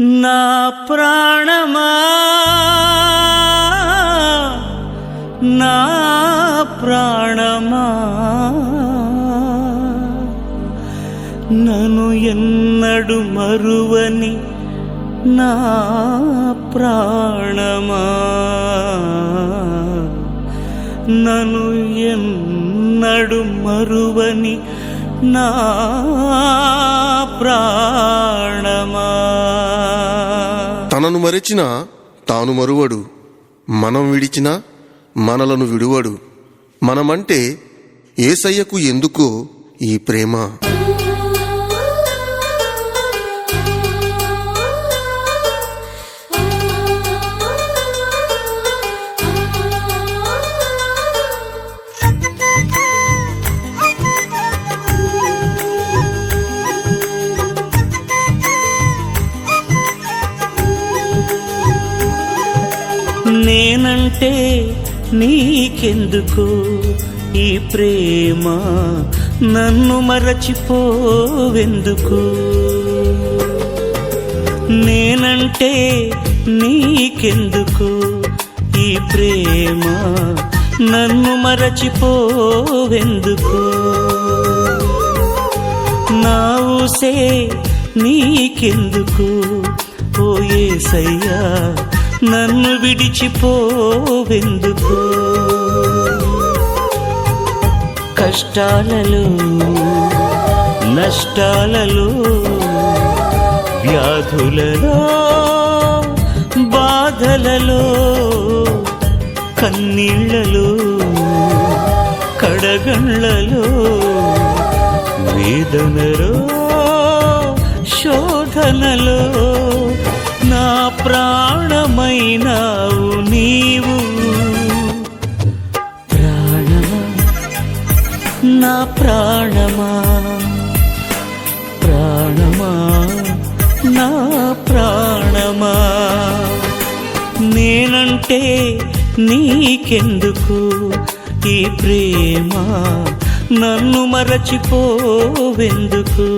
నా ప్రాణమా? నా ప్రాణమా? నను ఎన్నడు మరువని నా ప్రాణమా? నను ఎన్నడు మరువని నా ప్రాణమా? మనను మరచిన తాను మరువడు. మనం విడిచిన మనలను విడువడు. మనమంటే ఏసయ్యకు ఎందుకో ఈ ప్రేమ? నేనంటే నీకెందుకు ఈ ప్రేమ? నన్ను మరచిపోవెందుకు? నేనంటే నీకెందుకు ఈ ప్రేమ? నన్ను మరచిపోవెందుకు? నా ఊసే నీకెందుకు? ఓ ఏసయ్యా నన్ను విడిచిపోవెందుకు? కష్టాలలో నష్టాలలో వ్యాధులలో బాధలలో కన్నీళ్ళలో కడగండ్లలో వేదనలో శోధనలో ప్రాణమైనావు నీవు. ప్రాణమా? నా ప్రాణమా? ప్రాణమా? నా ప్రాణమా? నేనంటే నీకెందుకు ఈ ప్రేమ? నన్ను మరచిపోవెందుకు?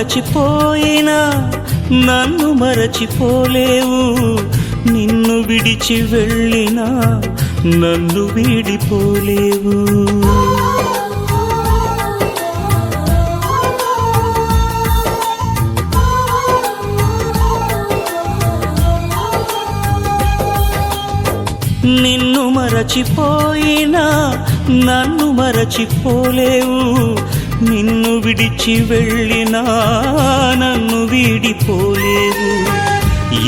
మరచిపోయినా నన్ను మరచిపోలేవు. నిన్ను విడిచి వెళ్ళినా నన్ను వీడిపోలేవు. నిన్ను మరచిపోయినా నన్ను మరచిపోలేవు. నిన్ను విడిచి వెళ్ళినా నన్ను వీడిపోలేవు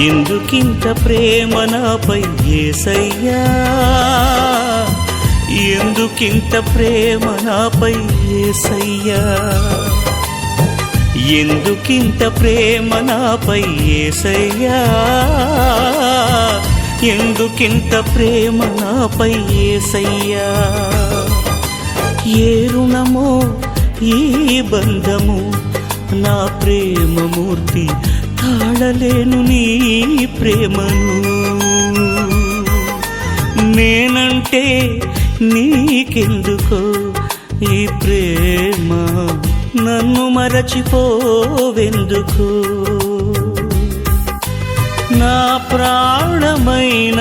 ఎందుకింత ప్రేమ నాపై ఏసయ్యా? ఎందుకింత ప్రేమ నాపై ఏసయ్యా? ఎందుకింత ప్రేమ నాపై ఏసయ్యా? ఎందుకింత ప్రేమ నాపై ఏసయ్యా? ఏ రుణమో ఈ బంధము నా ప్రేమమూర్తి తాళలేను నీ ప్రేమను. నేనంటే నీకెందుకో ఈ ప్రేమ? నన్ను మరచిపోవెందుకు? నా ప్రాణమైన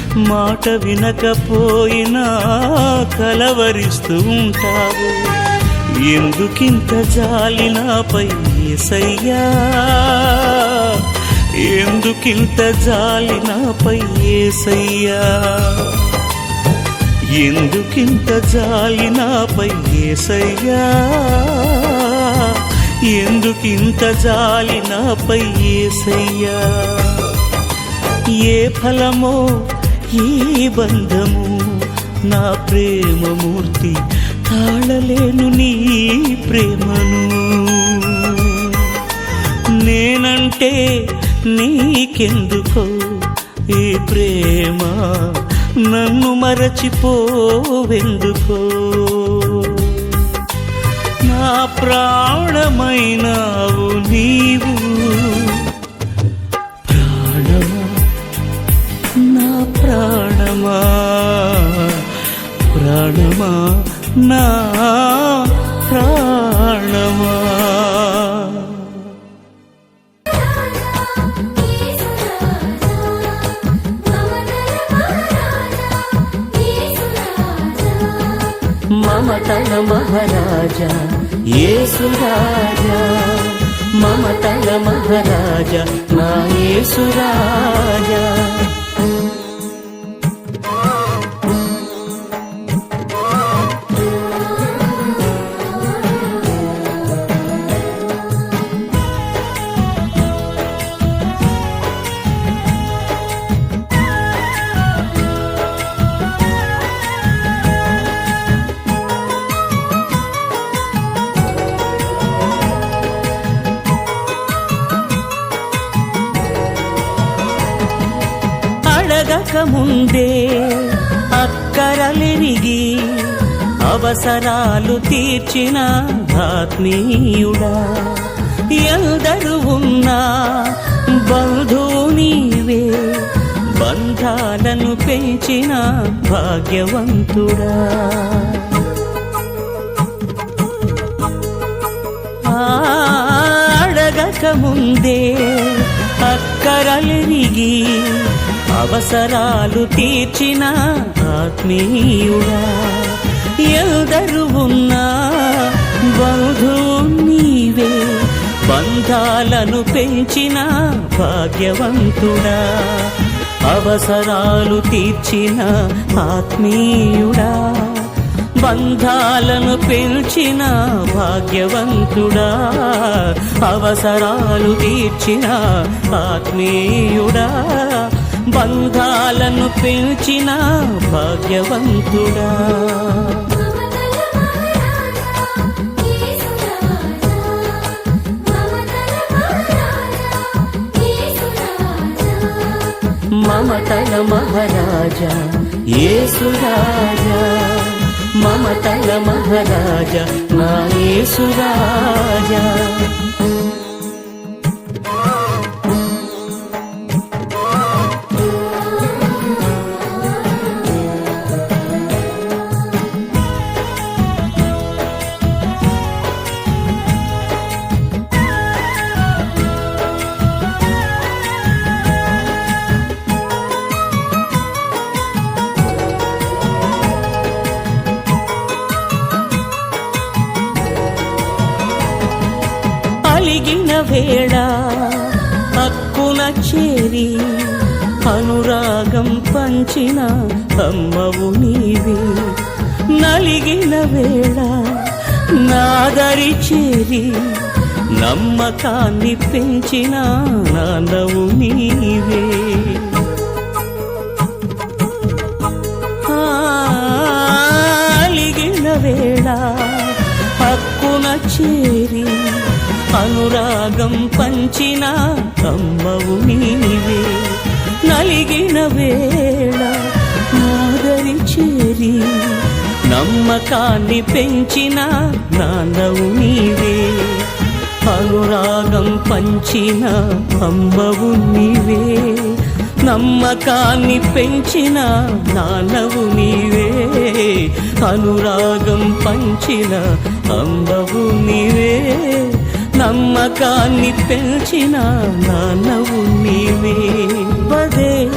మాట వినకపోయినా కలవరిస్తూ ఉంటావు. ఎందుకింత జాలి నాపై ఏసయ్యా? ఎందుకింత జాలి నాపై ఏసయ్యా? ఎందుకింత జాలి నాపై ఏసయ్యా? ఎందుకింత జాలి నాపై ఏసయ్యా? ఏ ఫలమో ఈ బంధము నా ప్రేమమూర్తి తాళలేను నీ ప్రేమను. నేనంటే నీకెందుకో ఈ ప్రేమ? నన్ను మరచిపోవెందుకో? నా ప్రాణమైనావు నీవు. ప్రాణమా ప్రాణమా నా ప్రాణమా. మమతల మహారాజా ఏసురాజా మమతల మహారాజా నా ఏసురాజా అక్కరలిరిగి అవసరాలు తీర్చిన ఆత్మీయుడా. ఎందరు ఉన్నా బంధువు నీవే బంధాలను పెంచిన భాగ్యవంతుడా. అడగక ముందే అక్కరలిరిగి అవసరాలు తీర్చిన ఆత్మీయుడా. ఎల్దరు ఉన్నా బంధు నీవే బంధాలను పెంచిన భాగ్యవంతుడా. అవసరాలు తీర్చిన ఆత్మీయుడా బంధాలను పెంచిన భాగ్యవంతుడా. అవసరాలు తీర్చిన ఆత్మీయుడా. బంధాలను పెంచిన భాగ్యవంతుడా. మమతల మహారాజా ఏసురాజా మమతల మహారాజా నా ఏసురాజా అనురాగం పంచిన అమ్మవు నీవే. నలిగిన వేళ నాదరి చేరి నమ్మకాన్ని పెంచిన నాన్నవు నీవే. అలిగిన వేళ హక్కున చేరి అనురాగం పంచిన అమ్మవు నీవే. నలిగిన వేళ మాదరి చేరి నమ్మకాన్ని పెంచిన నాన్నవు నీవే. అనురాగం పంచిన అమ్మవు నీవే. నమ్మకాన్ని పెంచిన నాన్నవు నీవే. అనురాగం పంచిన అమ్మవు నీవే. నమ్మకాన్ని పెంచిన నాన్నవు నీవే. పదే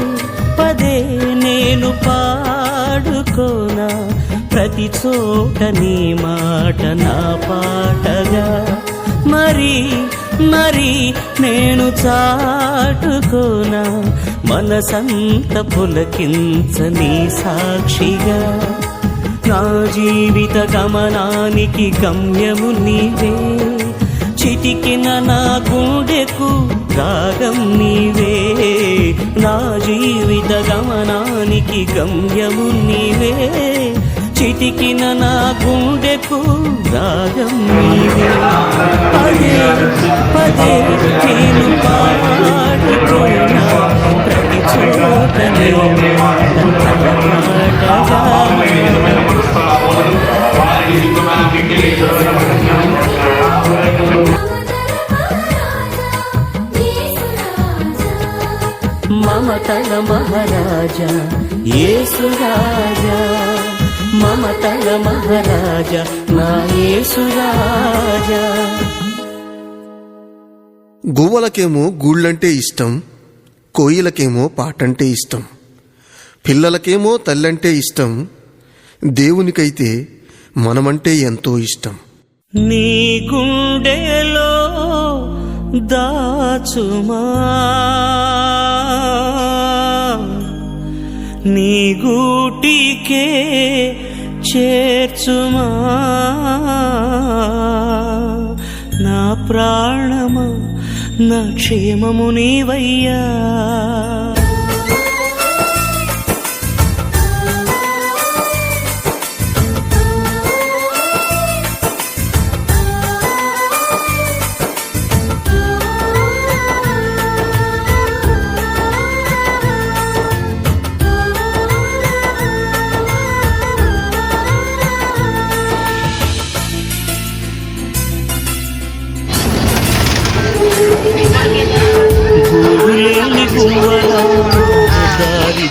పదే నేను పాడుకోనా ప్రతి చోట నీ మాట నా పాటగా. మరి మరి నేను చాటుకోనా మనసంత పులకించని సాక్షిగా. నా జీవిత గమనానికి గమ్యము నీవే. చిటికిన నా గుండెకు రాగం నీవే. నా జీవిత గమనానికి గమ్యము నీవే. చిటికిన నా గుండెకు రాగం నీవే. పదే పదే నేను పాడుకోనా ప్రతి చోట మాట పాటగా మమతల మహారాజా ఏసురాజా మమతల మహారాజా నా ఏసురాజా గువ్వలకేమో గూళ్ళంటే ఇష్టం కోయిలకేమో పాటంటే ఇష్టం పిల్లలకేమో తల్లంటే ఇష్టం దేవునికైతే మనమంటే ఎంతో ఇష్టం. నీ గుండెలో దాచుమా. నీ గూటికే చేర్చుమా. నా ప్రాణమా నా క్షేమము నీవయ్యా.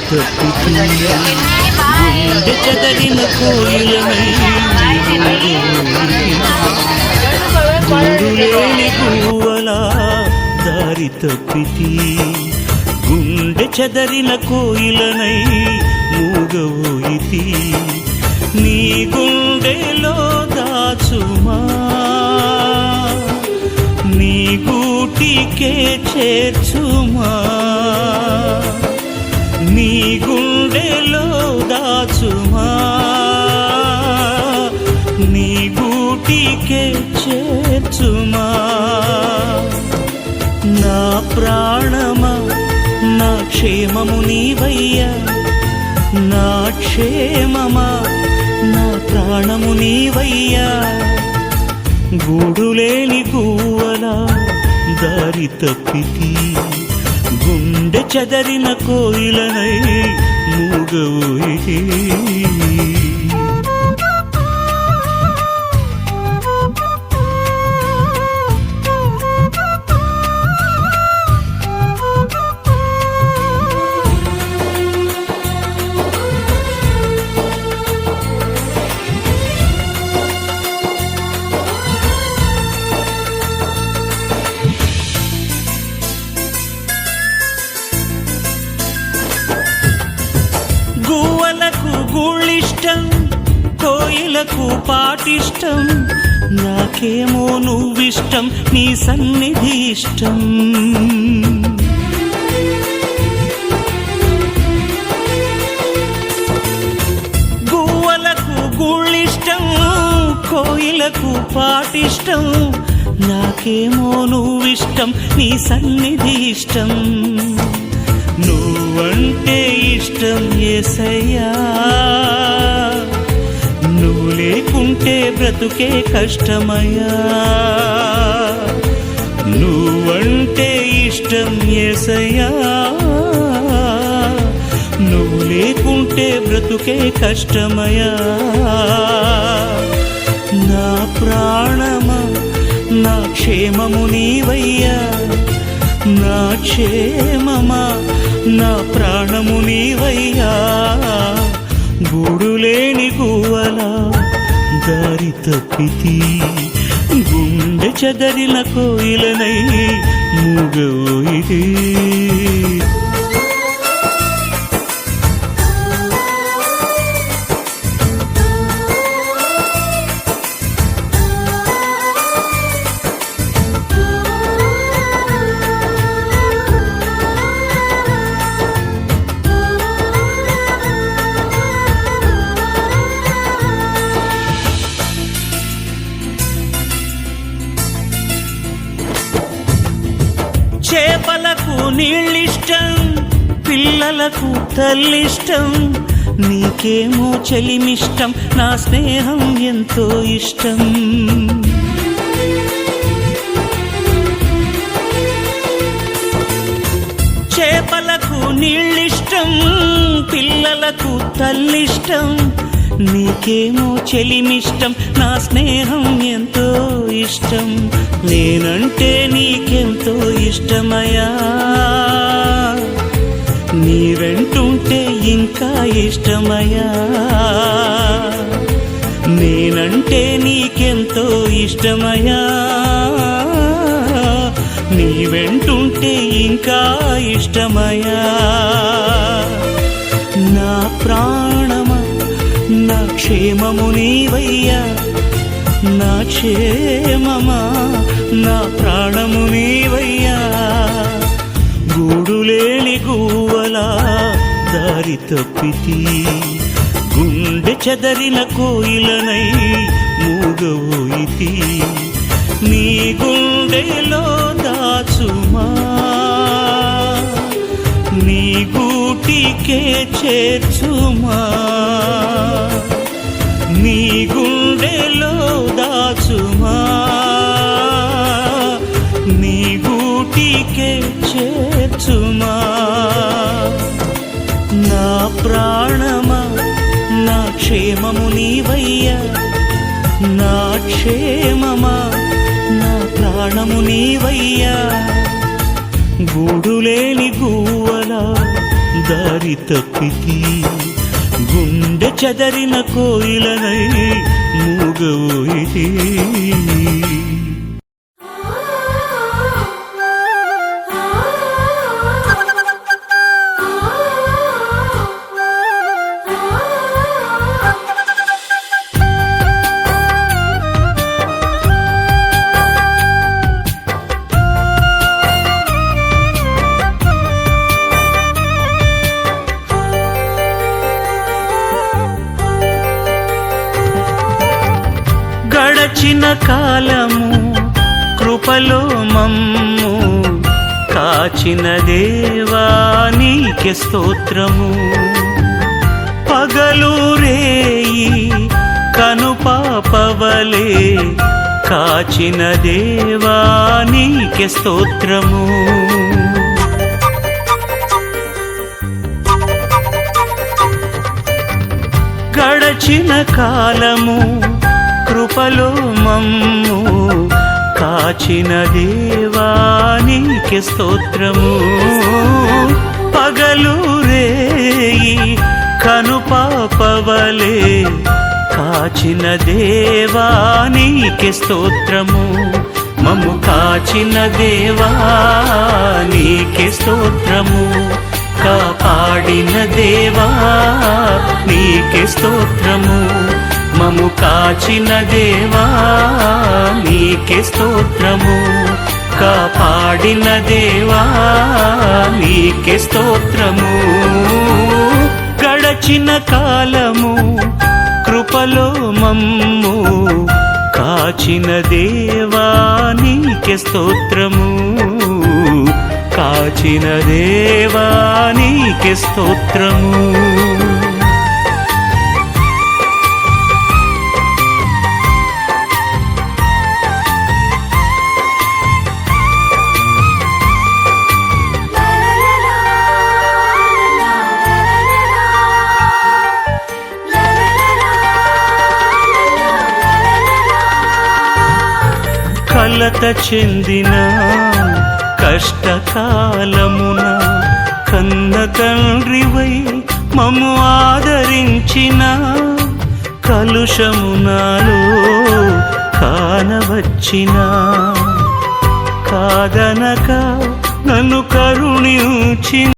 తప్పుతుంది గుండె చెదరిన కోయిలమై గూడులేని గువ్వలా దారి తప్పితి గుండె చదరిన కోయిలనై మూగవోయితి నీ గుండెలో దాచుమా నీ గూటికే చేర్చుమా? గుండెలో దాచుమా? నీ గూటికే చేర్చుమా? నా ప్రాణమా? నా క్షేమము నీవయ్యా? నా క్షేమమా? నా ప్రాణము నీవయ్యా? గూడులేని పువ్వలా దారి తప్పితి. గుండె చెదరిన కోయిలనై మూగవు ఇష్టం? నాకేమో నువ్విష్టం నీ సన్నిధి ఇష్టం. గువ్వలకు గుళ్ళిష్టం కోయిలకు పాటిష్టం. నాకేమో నువ్విష్టం నీ సన్నిధి ఇష్టం. నువ్వంటే ఇష్టం ఏసయ్యా. నువ్వు లేకుంటే బ్రతుకే కష్టమయ్యా. నువ్వంటే ఇష్టం ఏసయ్యా. నువ్వు లేకుంటే బ్రతుకే కష్టమయ్యా. నా ప్రాణమా నా క్షేమము నీవయ్యా. నా క్షేమమా నా ప్రాణము నీవయ్యా. గూడులేని గువ్వలా దారి తప్పితి గుండె చెదరిన కోయిలనై మూగోయిదే చేపలకు నీళ్ళిష్టం పిల్లలకు తల్లిష్టం. నీకేమో చెలిమిష్టం నా స్నేహం ఎంతో ఇష్టం. చేపలకు నీళ్ళిష్టం పిల్లలకు తల్లిష్టం. నీకేమో చెలిమిష్టం నా స్నేహం ఎంతో ఇష్టం. నేనంటే నీకెంతో ఇష్టమయ్యా. నీ వెంటుంటే ఇంకా ఇష్టమయ్యా. నేనంటే నీకెంతో ఇష్టమయ్యా. నీ వెంటుంటే ఇంకా ఇష్టమయ్యా. క్షేమము నీవయ్యా. నా క్షేమమా నా ప్రాణము నీవయ్యా. గూడులేని గూవలా దారి తప్పితి. గుండె చెదరిన కోయిలనై మూగవోయితి నీ గుండెలో దాచుమా. నీ గూటికే చేర్చుమా. నీ గుండెలో దాచుమా? నీ గూటికే చేర్చుమా? నా ప్రాణమా నా క్షేమము నీవయ్యా? నా క్షేమమా నా ప్రాణము నీవయ్యా? గూడులేని గువ్వలా దారి తప్పితి గుండె చెదరిన కోయిలనై మూగవోయి కాచిన దేవా నీకే స్తోత్రము. పగలు రేయి కనుపాపవలే కాచిన దేవా నీకే స్తోత్రము. గడచిన కాలము కృపలో మమ్ము కాచిన దేవానికి స్తోత్రము. పగలు రేయి కనుపాపవలే కాచిన దేవానికి స్తోత్రము. మమ్ము కాచిన దేవానికి స్తోత్రము. కాపాడిన దేవా నీకే స్తోత్రము. మము కాచిన దేవా నీకే స్తోత్రము. కాపాడిన దేవా నీకే స్తోత్రము. గడచిన కాలము కృపలో మమ్ము. కాచిన దేవా నీకే స్తోత్రము. కాచిన దేవా నీకే స్తోత్రము. బాధ చెందిన కష్టకాలమున కన్న తండ్రివై మము ఆదరించిన కలుషమునాలో కానవచ్చిన. కాదనక నన్ను కరుణించిన